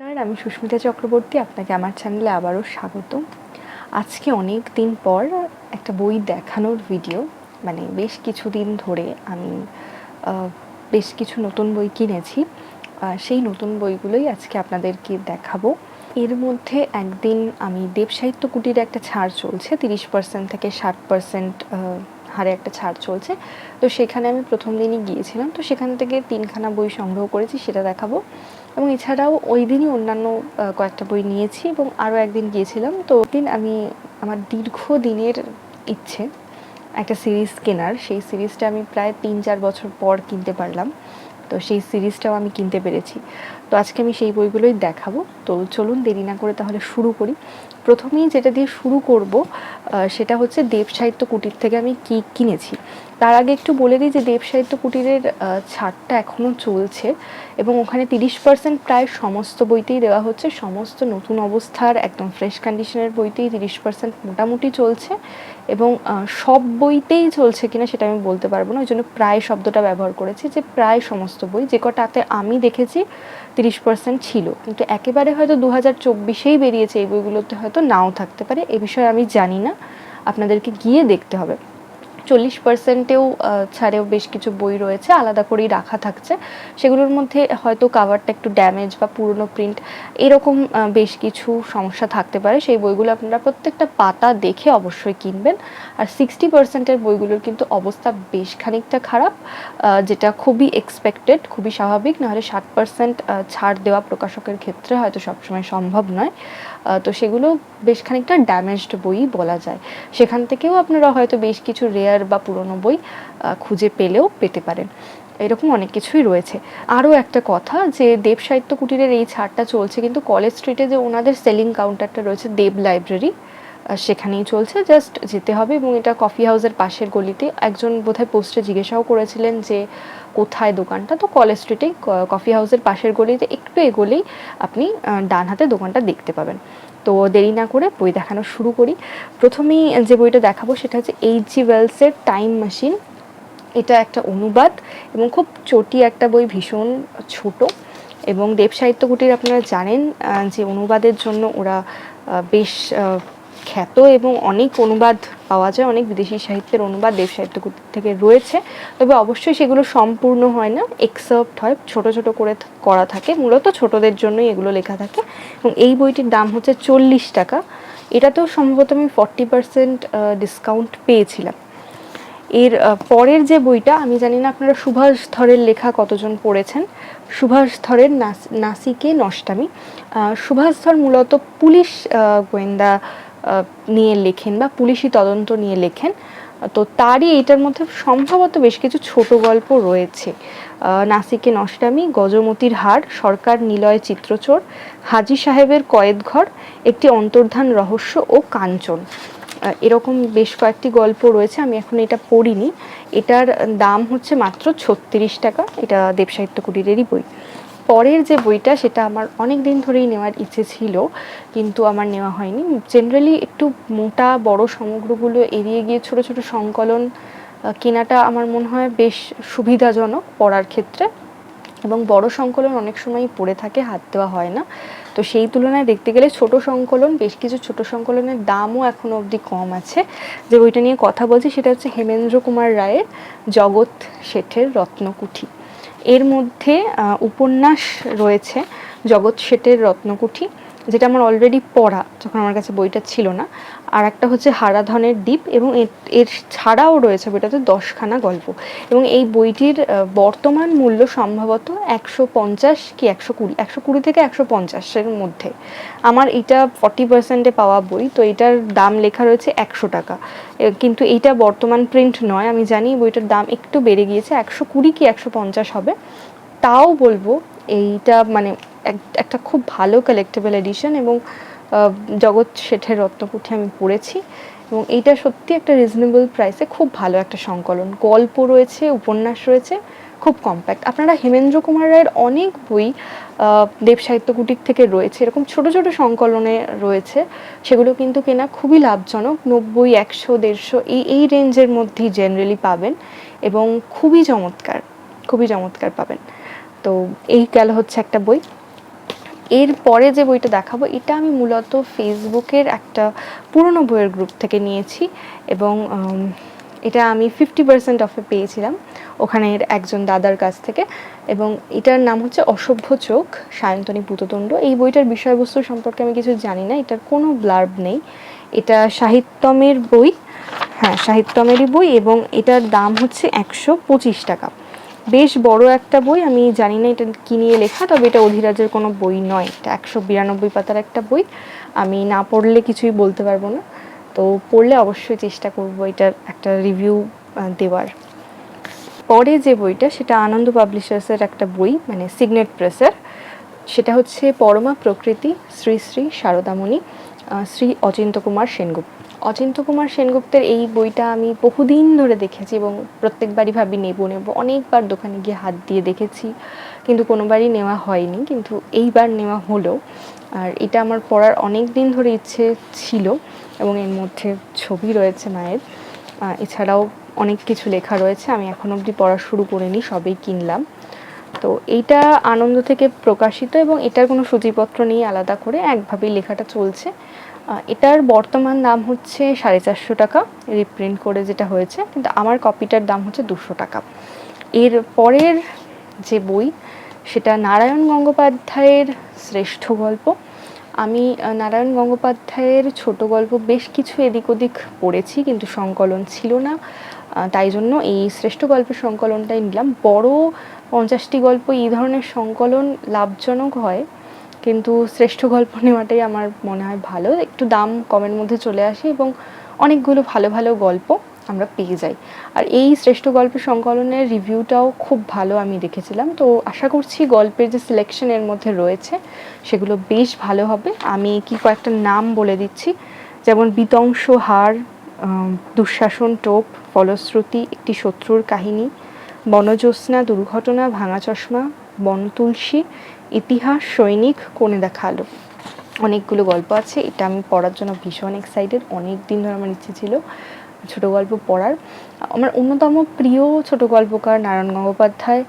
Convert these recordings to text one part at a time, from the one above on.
নমস্কার, আমি সুস্মিতা চক্রবর্তী, আপনাকে আমার চ্যানেলে আবারও স্বাগত আজকে অনেক দিন পর একটা বই দেখানোর ভিডিও মানে বেশ কিছুদিন ধরে আমি বেশ কিছু নতুন বই কিনেছি। সেই নতুন বইগুলোই আজকে আপনাদেরকে দেখাবো। এর মধ্যে একদিন আমি দেব সাহিত্য কুটির একটা ছাড় চলছে, তিরিশ পার্সেন্ট থেকে ষাট পার্সেন্ট হারে একটা ছাড় চলছে। তো সেখানে আমি প্রথম দিনই গিয়েছিলাম, তো সেখান থেকে তিনখানা বই সংগ্রহ করেছি, সেটা দেখাবো। এবং এছাড়াও ওই দিনই অন্যান্য কয়েকটা বই নিয়েছি এবং আরও একদিন গিয়েছিলাম। তো দিন আমি, আমার দীর্ঘ দিনের ইচ্ছে, একটা সিরিজ কেনার। সেই সিরিজটা আমি প্রায় তিন চার বছর পর কিনতে পারলাম। তো সেই সিরিজটাও আমি কিনতে পেরেছি। তো আজকে আমি সেই বইগুলোই দেখাবো। তো চলুন দেরি না করে তাহলে শুরু করি। প্রথমেই যেটা দিয়ে শুরু করব সেটা হচ্ছে দেব সাহিত্য কুটির থেকে আমি কি কিনেছি। তার আগে একটু বলে দিই যে দেব সাহিত্য কুটিরের ছাড়টা এখনও চলছে এবং ওখানে তিরিশ পার্সেন্ট প্রায় সমস্ত বইতেই দেওয়া হচ্ছে। সমস্ত নতুন অবস্থার একদম ফ্রেশ কন্ডিশনের বইতেই তিরিশ পার্সেন্ট মোটামুটি চলছে এবং সব বইতেই চলছে কিনা সেটা আমি বলতে পারব না। ওই জন্য প্রায় শব্দটা ব্যবহার করেছি যে প্রায় সমস্ত বই, যে কটাতে আমি দেখেছি তিরিশ পার্সেন্ট ছিল। কিন্তু একেবারে হয়তো দু হাজার চব্বিশেই বেরিয়েছে এই বইগুলোতে, হয়তো নাও থাকতে পারে, এ বিষয়ে আমি জানি না। আপনাদেরকে গিয়ে দেখতে হবে। চল্লিশ পার্সেন্টেও ছাড়েও বেশ কিছু বই রয়েছে, আলাদা করেই রাখা থাকছে। সেগুলোর মধ্যে হয়তো কাভারটা একটু ড্যামেজ বা পুরনো প্রিন্ট এরকম বেশ কিছু সমস্যা থাকতে পারে। সেই বইগুলো আপনারা প্রত্যেকটা পাতা দেখে অবশ্যই কিনবেন। আর সিক্সটি পার্সেন্টের বইগুলোর কিন্তু অবস্থা বেশ খানিকটা খারাপ যেটা খুবই এক্সপেক্টেড খুবই স্বাভাবিক। নাহলে ষাট পার্সেন্ট ছাড় দেওয়া প্রকাশকের ক্ষেত্রে হয়তো সবসময় সম্ভব নয়। তো সেগুলো বেশ খানিকটা ড্যামেজড বই বলা যায়। সেখান থেকেও আপনারা হয়তো বেশ কিছু রেয়ার বা পুরনো বই খুঁজে পেলেও পেতে পারেন। এরকম অনেক কিছুই রয়েছে। আরও একটা কথা যে দেব সাহিত্য কুটিরের এই ছাড়টা চলছে, কিন্তু কলেজ স্ট্রিটে যে ওনাদের সেলিং কাউন্টারটা রয়েছে, দেব লাইব্রেরি সেখানেই চলছে। জাস্ট যেতে হবে এবং এটা কফি হাউসের পাশের গলিতে একজন বোধহয় পোস্টে জিজ্ঞাসাও করেছিলেন যে, কোথায় দোকানটা? তো কলেজ স্ট্রিটেই কফি হাউসের পাশের গলিতে একটু এগোলেই আপনি ডান হাতে দোকানটা দেখতে পাবেন। তো দেরি না করে বই দেখানো শুরু করি। প্রথমেই যে বইটা দেখাবো সেটা হচ্ছে এইচ জি ওয়েলসের টাইম মেশিন এটা একটা অনুবাদ এবং খুব চটি একটা বই, ভীষণ ছোট এবং দেব সাহিত্য কুটির আপনারা জানেন যে অনুবাদের জন্য ওরা বেশ খ্যাত এবং অনেক অনুবাদ পাওয়া যায়, অনেক বিদেশি সাহিত্যের অনুবাদ, দেব সাহিত্য থেকে রয়েছে। তবে অবশ্যই সেগুলো সম্পূর্ণ হয় না এক্সার্প্ট হয়, ছোট ছোট করে করা থাকে। মূলত ছোটদের জন্যই এগুলো লেখা থাকে। এবং এই বইটির দাম হচ্ছে চল্লিশ টাকা। এটাতেও সম্ভবত আমি ফর্টি পার্সেন্ট ডিসকাউন্ট পেয়েছিলাম। এর পরের যে বইটা, আমি জানি না আপনারা সুভাষ ধরের লেখা কতজন পড়েছেন? সুভাষ ধরের নাস- নাসিকে নষ্টামি। সুভাষ ধর মূলত পুলিশ গোয়েন্দা নিয়ে লেখেন বা পুলিশি তদন্ত নিয়ে লেখেন। তো তারই এটার মধ্যে সম্ভবত বেশ কিছু ছোট গল্প রয়েছে। নাসিকে নষ্টামি, গজমতির হার, সরকার নিলয় চিত্রচোর, হাজি সাহেবের কয়েদঘর একটি অন্তর্ধান রহস্য ও কাঞ্চন। এরকম বেশ কয়েকটি গল্প রয়েছে, আমি এখন এটা পড়িনি। এটার দাম হচ্ছে মাত্র ছত্রিশ টাকা, এটা দেবসাহিত্য কুটিরেরই বই। পরের যে বইটা, সেটা আমার অনেক দিন ধরেই নেওয়ার ইচ্ছে ছিল, কিন্তু আমার নেওয়া হয়নি। জেনারেলি একটু মোটা, বড় সমগ্রগুলো এড়িয়ে গিয়ে ছোট ছোট সংকলন কেনাটা আমার মনে হয় বেশ সুবিধাজনক পড়ার ক্ষেত্রে। এবং বড় সংকলন অনেক সময় পড়ে থাকে, হাত দেওয়া হয় না। তো সেই তুলনায় দেখতে গেলে ছোট সংকলন, বেশ কিছু ছোট সংকলনের দামও এখনও অবধি কম আছে। যে বইটা নিয়ে কথা বলছি, সেটা হচ্ছে হেমেন্দ্র কুমার রায়ের জগৎ শেঠের রত্নকুঠি। এর মধ্যে উপন্যাস রয়েছে, জগৎ শেঠের রত্নকুঠি, যেটা আমার অলরেডি পড়া, যখন আমার কাছে বইটা ছিল না। আর একটা হচ্ছে হারাধনের দ্বীপ এবং এর- ছাড়াও রয়েছে বইটাতে দশখানা গল্প। এবং এই বইটির বর্তমান মূল্য সম্ভবত একশো পঞ্চাশ কি একশো কুড়ি একশো কুড়ি থেকে একশো পঞ্চাশের মধ্যে। আমার এটা ফর্টি পার্সেন্টে পাওয়া বই, তো এটার দাম লেখা রয়েছে একশো টাকা। কিন্তু এইটা বর্তমান প্রিন্ট নয়, আমি জানি বইটার দাম একটু বেড়ে গিয়েছে, একশো কুড়ি কি একশো পঞ্চাশ হবে। তাও বলব, এইটা মানে এক- একটা খুব ভালো কালেক্টেবল এডিশন এবং জগৎ শেঠের রত্নকুঠি আমি পড়েছি এবং এইটা সত্যি একটা রিজনেবল প্রাইসে খুব ভালো একটা সংকলন। গল্প রয়েছে, উপন্যাস রয়েছে, খুব কম্প্যাক্ট আপনারা হেমেন্দ্র কুমার রায়ের অনেক বই দেব সাহিত্য কুটির থেকে রয়েছে। এরকম ছোট ছোট সংকলনে রয়েছে। সেগুলো কিন্তু কেনা খুবই লাভজনক। নব্বই, একশো, দেড়শো, এই এই রেঞ্জের মধ্যেই জেনারেলি পাবেন এবং খুবই চমৎকার খুবই চমৎকার পাবেন। তো এই গেল হচ্ছে একটা বই। এর পরে যে বইটা দেখাবো, এটা আমি মূলত ফেসবুকের একটা পুরনো বইয়ের গ্রুপ থেকে নিয়েছি এবং এটা আমি ফিফটি পার্সেন্ট অফে পেয়েছিলাম ওখানের একজন দাদার কাছ থেকে এবং এটার নাম হচ্ছে অসভ্য চোখ, সায়ন্তনী পুতদণ্ড এই বইটার বিষয়বস্তু সম্পর্কে আমি কিছু জানি না, এটার কোনো ব্লার্ব নেই। এটা সাহিত্যমের বই হ্যাঁ সাহিত্যমেরই বই এবং এটার দাম হচ্ছে একশো পঁচিশ টাকা। বেশ বড় একটা বই, আমি জানি না এটা কি নিয়ে লেখা, তবে এটা অধিরাজের কোনো বই নয়। এটা একশো বিরানব্বই পাতার একটা বই। আমি না পড়লে কিছুই বলতে পারব না। তো পড়লে অবশ্যই চেষ্টা করব এটার একটা রিভিউ দেওয়ার। পরে যে বইটা, সেটা আনন্দ পাবলিশার্সের একটা বই মানে সিগনেট প্রেসের। সেটা হচ্ছে পরমা প্রকৃতি, শ্রী শ্রী শারদামণি শ্রী অচিন্ত কুমার সেনগুপ্ত। অচিন্ত কুমার সেনগুপ্তের এই বইটা আমি বহুদিন ধরে দেখেছি এবং প্রত্যেকবারই ভাবি নেব নেব। অনেকবার দোকানে গিয়ে হাত দিয়ে দেখেছি, কিন্তু কোনোবারই নেওয়া হয়নি, কিন্তু এইবার নেওয়া হলো। আর এটা আমার পড়ার অনেক দিন ধরে ইচ্ছে ছিল এবং এর মধ্যে ছবি রয়েছে মায়ের। এছাড়াও অনেক কিছু লেখা রয়েছে, আমি এখন অবধি পড়া শুরু করিনি, সবেই কিনলাম। তো এইটা আনন্দ থেকে প্রকাশিত এবং এটার কোনো সূচিপত্র নেই আলাদা করে, একভাবেই লেখাটা চলছে। এটার বর্তমান দাম হচ্ছে সাড়ে চারশো টাকা রিপ্রিন্ট করে যেটা হয়েছে, কিন্তু আমার কপিটার দাম হচ্ছে দুশো টাকা। এর পরের যে বই, সেটা নারায়ণ গঙ্গোপাধ্যায়ের শ্রেষ্ঠ গল্প। আমি নারায়ণ গঙ্গোপাধ্যায়ের ছোট গল্প বেশ কিছু এদিক ওদিক পড়েছি, কিন্তু সংকলন ছিল না। তাই জন্য এই শ্রেষ্ঠ গল্পের সংকলনটাই নিলাম। বড় পঞ্চাশটি গল্প এই ধরনের সংকলন লাভজনক হয়, কিন্তু শ্রেষ্ঠ গল্প নেওয়াটাই আমার মনে হয় ভালো। একটু দাম কমের মধ্যে চলে আসে এবং অনেকগুলো ভালো ভালো গল্প আমরা পেয়ে যাই। আর এই শ্রেষ্ঠ গল্প সংকলনের রিভিউটাও খুব ভালো আমি দেখেছিলাম। তো আশা করছি গল্পের যে সিলেকশন এর মধ্যে রয়েছে, সেগুলো বেশ ভালো হবে। আমি কি কয়েকটা নাম বলে দিচ্ছি। যেমন বিতংশ হার দুঃশাসন টোপ, ফলশ্রুতি, একটি শত্রুর কাহিনী বনজ্যোৎস্না, দুর্ঘটনা, ভাঙা চশমা, বন তুলসী, ইতিহাস, সৈনিক, কোণে দেখাল অনেকগুলো গল্প আছে, এটা আমি পড়ার জন্য ভীষণ এক্সাইটেড অনেক দিন ধরে আমার ইচ্ছে ছিল ছোট গল্প পড়ার। আমার অন্যতম প্রিয় ছোট গল্পকার নারায়ণ গঙ্গোপাধ্যায়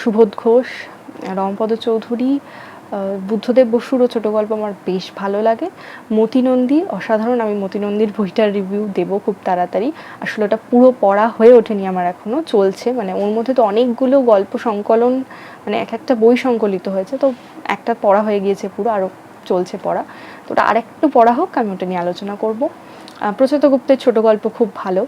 সুবোধ ঘোষ, রমপদ চৌধুরী বুদ্ধদেব বসুরও ছোট গল্প আমার বেশ ভালো লাগে। মতিনন্দী, অসাধারণ, আমি মতিনন্দীর বইটার রিভিউ দেবো খুব তাড়াতাড়ি। আসলে ওটা পুরো পড়া হয়ে ওঠেনি আমার এখনও চলছে। মানে ওর মধ্যে তো অনেকগুলো গল্প সংকলন মানে এক একটা বই সংকলিত হয়েছে। তো একটা পড়া হয়ে গিয়েছে পুরো, আরও চলছে পড়া। তো ওটা আরেকটু পড়া হোক, আমি ওটা নিয়ে আলোচনা করব। প্রচেত গুপ্তের ছোট গল্প খুব ভালো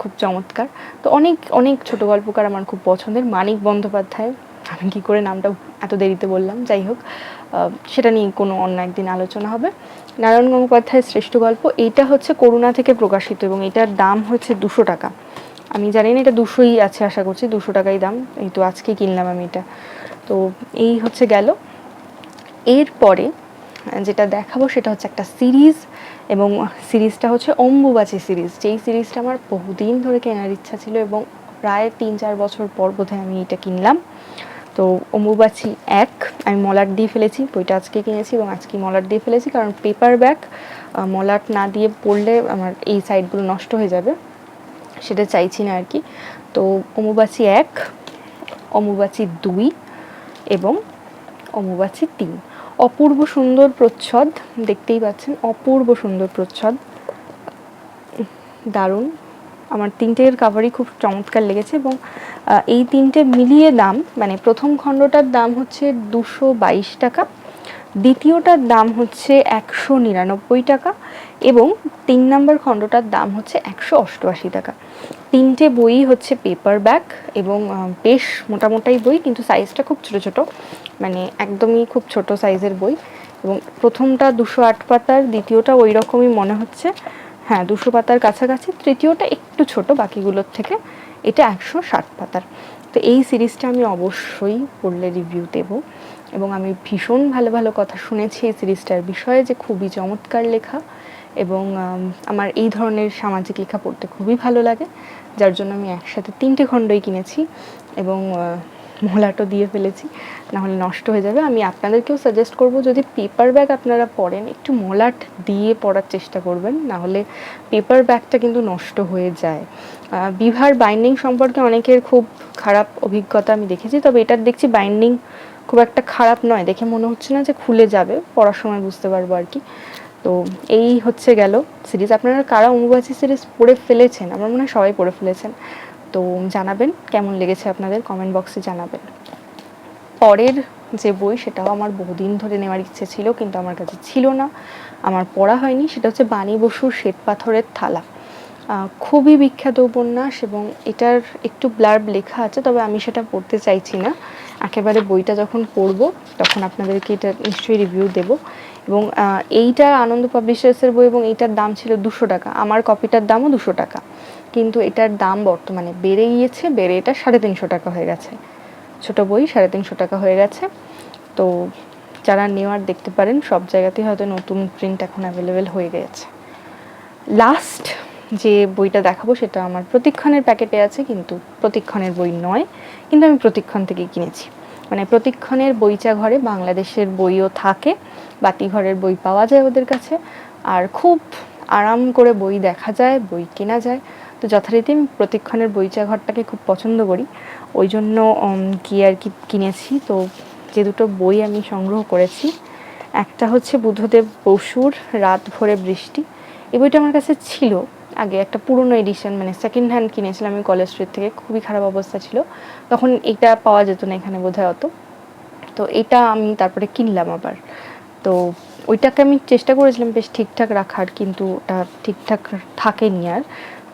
খুব চমৎকার। তো অনেক অনেক ছোট গল্পকার আমার খুব পছন্দের। মানিক বন্দ্যোপাধ্যায় আমি কি করে নামটা এত দেরিতে বললাম? যাই হোক সেটা নিয়ে কোনো অন্য একদিন আলোচনা হবে। নারায়ণ গঙ্গোপাধ্যায়ের শ্রেষ্ঠ গল্প, এইটা হচ্ছে করুণা থেকে প্রকাশিত এবং এটার দাম হচ্ছে দুশো টাকা। আমি জানি না এটা দুশোই আছে, আশা করছি দুশো টাকাই দাম। এই তো আজকে কিনলাম আমি এটা। তো এই হচ্ছে গেল। এরপরে যেটা দেখাবো সেটা হচ্ছে একটা সিরিজ এবং সিরিজটা হচ্ছে অম্বুবাচী সিরিজ। যেই সিরিজটা আমার বহুদিন ধরে কেনার ইচ্ছা ছিল এবং প্রায় তিন চার বছর পর বোধহয় আমি এটা কিনলাম। তো অম্বুবাচী এক, আমি মলাট দিয়ে ফেলেছি, বইটা আজকে কিনেছি এবং আজকে মলাট দিয়ে ফেলেছি কারণ পেপার ব্যাগ মলাট না দিয়ে পড়লে আমার এই সাইডগুলো নষ্ট হয়ে যাবে, সেটা চাইছি না আর কি তো অম্বুবাচী এক, অম্বুবাচী দুই এবং অম্বুবাচী তিন। অপূর্ব সুন্দর প্রচ্ছদ, দেখতেই পাচ্ছেন, অপূর্ব সুন্দর প্রচ্ছদ। দারুণ। আমার তিনটের কাভারই খুব চমৎকার লেগেছে এবং এই তিনটে মিলিয়ে দাম মানে প্রথম খণ্ডটার দাম হচ্ছে দুশো বাইশ টাকা, দ্বিতীয়টার দাম হচ্ছে একশো নিরানব্বই টাকা এবং তিন নম্বর খণ্ডটার দাম হচ্ছে একশো অষ্টআশি টাকা। তিনটে বই হচ্ছে পেপার ব্যাক এবং বেশ মোটামোটাই বই, কিন্তু সাইজটা খুব ছোট ছোট মানে একদমই খুব ছোট সাইজের বই এবং প্রথমটা দুশো আট পাতার, দ্বিতীয়টা ওই রকমই মনে হচ্ছে। হ্যাঁ দুশো পাতার কাছাকাছি, তৃতীয়টা একটু ছোট, বাকিগুলোর থেকে এটা একশো ষাট পাতার। তো এই সিরিজটা আমি অবশ্যই পড়লে রিভিউ দেব। এবং আমি ভীষণ ভালো ভালো কথা শুনেছি এই সিরিজটার বিষয়ে যে খুবই চমৎকার লেখা এবং আমার এই ধরনের সামাজিক লেখা পড়তে খুবই ভালো লাগে। যার জন্য আমি একসাথে তিনটে খণ্ডই কিনেছি এবং আহ, দিয়ে ফেলেছি না হলে নষ্ট হয়ে যাবে। আমি আপনাদেরকেও সাজেস্ট করব যদি পেপার ব্যাগ আপনারা পড়েন একটু মলাট দিয়ে পড়ার চেষ্টা করবেন না হলে পেপার ব্যাগটা কিন্তু নষ্ট হয়ে যায়। বিভার বাইন্ডিং সম্পর্কে অনেকের খুব খারাপ অভিজ্ঞতা আমি দেখেছি তবে এটার দেখছি বাইন্ডিং খুব একটা খারাপ নয়। দেখে মনে হচ্ছে না যে খুলে যাবে পড়ার সময় বুঝতে পারব আর কি। তো এই হচ্ছে গেল সিরিজ আপনারা কারা অনুবাচী সিরিজ পড়ে ফেলেছেন? আমার মনে হয় সবাই পড়ে ফেলেছেন। তো জানাবেন। কেমন লেগেছে আপনাদের? কমেন্ট বক্সে জানাবেন। পরের যে বই, সেটাও আমার বহুদিন ধরে নেওয়ার ইচ্ছে ছিল, কিন্তু আমার কাছে ছিল না। আমার পড়া হয়নি, সেটা হচ্ছে বাণী বসুর শ্বেত পাথরের থালা। খুবই বিখ্যাত উপন্যাস এবং এটার একটু ব্লার্ব লেখা আছে, তবে আমি সেটা পড়তে চাইছি না। একেবারে বইটা যখন পড়ব, তখন আপনাদেরকে এটা নিশ্চয়ই রিভিউ দেব। এবং এইটা আনন্দ পাবলিশার্সের বই এবং এইটার দাম ছিল দুশো টাকা। আমার কপিটার দামও দুশো টাকা। কিন্তু এটার দাম বর্তমানে বেড়ে গিয়েছে, বেড়ে এটা সাড়ে তিনশো টাকা হয়ে গেছে। ছোট বই সাড়ে তিনশো টাকা হয়ে গেছে। তো যারা নেওয়ার দেখতে পারেন, সব জায়গাতেই হয়তো নতুন প্রিন্ট এখন অ্যাভেলেবেল হয়ে গেছে। লাস্ট যে বইটা দেখাবো, সেটা আমার প্রতিক্ষণের প্যাকেটে আছে, কিন্তু প্রতিক্ষণের বই নয়, কিন্তু আমি প্রতিক্ষণ থেকে কিনেছি। মানে প্রতিক্ষণের বইচা ঘরে, বাংলাদেশের বইও থাকে বাতিঘরের বই পাওয়া যায় ওদের কাছে। আর খুব আরাম করে বই দেখা যায়, বই কেনা যায়। তো যথারীতি আমি প্রতিক্ষণের বইচা ঘরটাকে খুব পছন্দ করি। ওই জন্য গিয়ে আর কি কিনেছি? তো যে দুটো বই আমি সংগ্রহ করেছি, একটা হচ্ছে বুদ্ধদেব বসুর রাত ভরে বৃষ্টি। এই বইটা আমার কাছে ছিল আগে, একটা পুরনো এডিশন মানে সেকেন্ড হ্যান্ড কিনেছিলাম আমি কলেজ স্ট্রিট থেকে, খুবই খারাপ অবস্থা ছিল। তখন এটা পাওয়া যেত না এখানে বোধহয় অত। তো এটা আমি তারপরে কিনলাম আবার। তো ওইটাকে আমি চেষ্টা করেছিলাম বেশ ঠিকঠাক রাখার, কিন্তু ওটা ঠিকঠাক থাকেনি আর।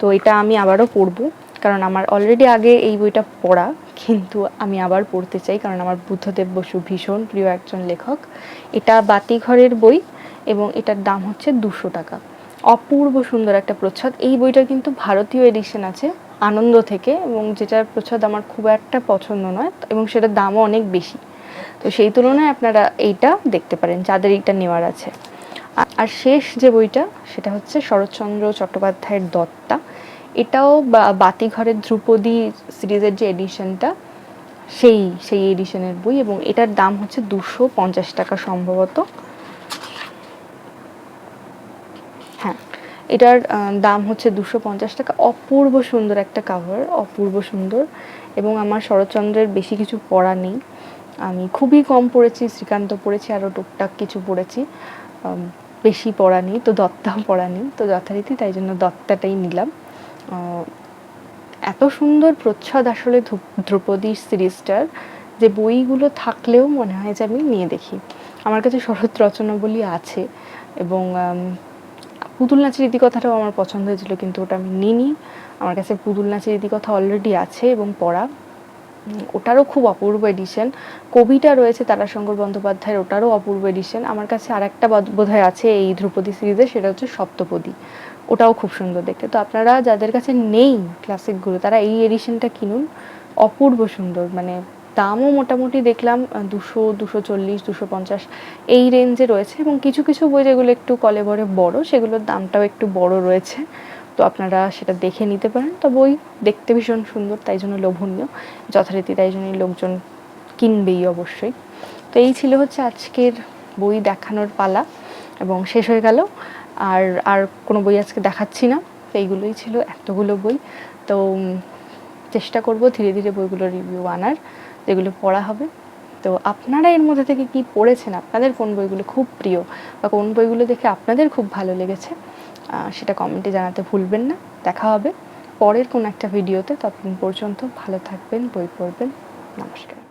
তো এটা আমি আবারও পড়ব। কারণ আমার অলরেডি আগে এই বইটা পড়া, কিন্তু আমি আবার পড়তে চাই, কারণ আমার বুদ্ধদেব বসু ভীষণ প্রিয় একজন লেখক। এটা বাতিঘরের বই এবং এটার দাম হচ্ছে দুশো টাকা। অপূর্ব সুন্দর একটা প্রচ্ছদ। এই বইটার কিন্তু ভারতীয় এডিশন আছে, আনন্দ থেকে, এবং যেটার প্রচ্ছদ আমার খুব একটা পছন্দ নয়, এবং সেটার দামও অনেক বেশি। তো সেই তুলনায় আপনারা এইটা দেখতে পারেন, যাদের এইটা নেওয়ার আছে। আর শেষ যে বইটা, সেটা হচ্ছে শরৎচন্দ্র চট্টোপাধ্যায়ের দত্তা। এটাও বাতিঘরের ধ্রুপদী সিরিজের যে এডিশনটা, সেই সেই এডিশনের বই এবং এটার দাম হচ্ছে দুশো পঞ্চাশ টাকা সম্ভবত। হ্যাঁ এটার দাম হচ্ছে দুশো পঞ্চাশ টাকা। অপূর্ব সুন্দর একটা কাভার অপূর্ব সুন্দর এবং আমার শরৎচন্দ্রের বেশি কিছু পড়া নেই। আমি খুবই কম পড়েছি, শ্রীকান্ত পড়েছি আরও টুকটাক কিছু পড়েছি। বেশি পড়া নেই, তো দত্তাও পড়া নেই, তো যথারীতি তাই জন্য দত্তাটাই নিলাম। এত সুন্দর প্রচ্ছদ আসলে ধ্রুপ- ধ্রুপদী সিরিজটার, যে বইগুলো থাকলেও মনে হয় যে আমি নিয়ে দেখি। আমার কাছে শরৎ রচনাবলী আছে এবং পুতুল নাচের ইতিকথাটাও আমার পছন্দ হয়েছিল কিন্তু ওটা আমি নিইনি। আমার কাছে পুতুল নাচের ইতিকথা অলরেডি আছে এবং পড়া। ওটারও খুব অপূর্ব এডিশন কবিটা রয়েছে তারাশঙ্কর বন্দ্যোপাধ্যায়ের, ওটারও অপূর্ব এডিশন আমার কাছে আর একটা বোধহয় আছে এই ধ্রুপদী সিরিজে সেটা হচ্ছে সপ্তপদী। ওটাও খুব সুন্দর দেখতে। তো আপনারা যাদের কাছে নেই ক্লাসিকগুলো তারা এই এডিশনটা কিনুন। অপূর্ব সুন্দর মানে দামও মোটামুটি দেখলাম দুশো দুশো চল্লিশ, দুশো পঞ্চাশ এই রেঞ্জে রয়েছে। এবং কিছু কিছু বই যেগুলো একটু কলেবরে বড়, সেগুলোর দামটাও একটু বড় রয়েছে। তো আপনারা সেটা দেখে নিতে পারেন। তো বই দেখতে ভীষণ সুন্দর, তাই জন্য লোভনীয়। যথারীতি তাই জন্যই লোকজন কিনবেই অবশ্যই। তো এই ছিল হচ্ছে আজকের বই দেখানোর পালা এবং শেষ হয়ে গেল। আর আর কোনো বই আজকে দেখাচ্ছি না। তো এইগুলোই ছিল এতগুলো বই। তো চেষ্টা করব ধীরে ধীরে বইগুলো রিভিউ আনার, যেগুলো পড়া হবে। তো আপনারা এর মধ্যে থেকে কি পড়েছেন? আপনাদের কোন বইগুলো খুব প্রিয়? বা কোন বইগুলো দেখে আপনাদের খুব ভালো লেগেছে? সেটা কমেন্টে জানাতে ভুলবেন না। দেখা হবে পরের কোন একটা ভিডিওতে ততদিন পর্যন্ত ভালো থাকবেন, বই পড়বেন। নমস্কার।